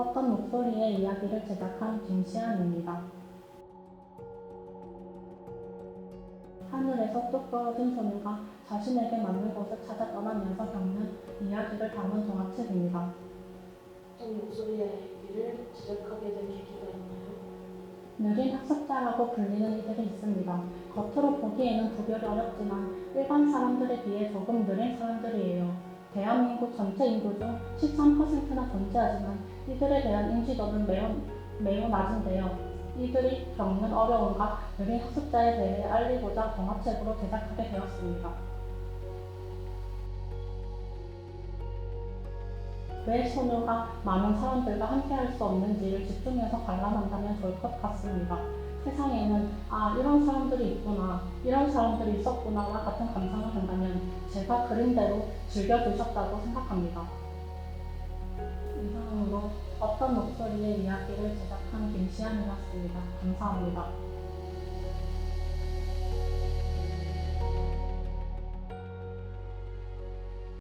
어떤 목소리의 이야기를 제작한 김시안입니다. 하늘에서 뚝 떨어진 소녀가 자신에게 맞는 곳을 찾아 떠나면서 겪는 이야기를 담은 동화책입니다. 어떤 목소리의 얘기를 제작하게 된 계기가 있나요? 느린 학습자라고 불리는 이들이 있습니다. 겉으로 보기에는 구별이 어렵지만 일반 사람들에 비해 조금 느린 사람들이에요. 대한민국 전체 인구 중 13%나 존재하지만 이들에 대한 인지도는 매우, 매우 낮은데요. 이들이 겪는 어려움과 느린 학습자에 대해 알리고자 동화책으로 제작하게 되었습니다. 왜 소녀가 많은 사람들과 함께할 수 없는지를 집중해서 관람한다면 좋을 것 같습니다. 아 이런 사람들이 있구나 이런 사람들이 있었구나와 같은 감상을 한다면 제가 그린 대로 즐겨주셨다고 생각합니다. 이상으로 어떤 목소리의 이야기를 제작한 김시안이었습니다. 감사합니다.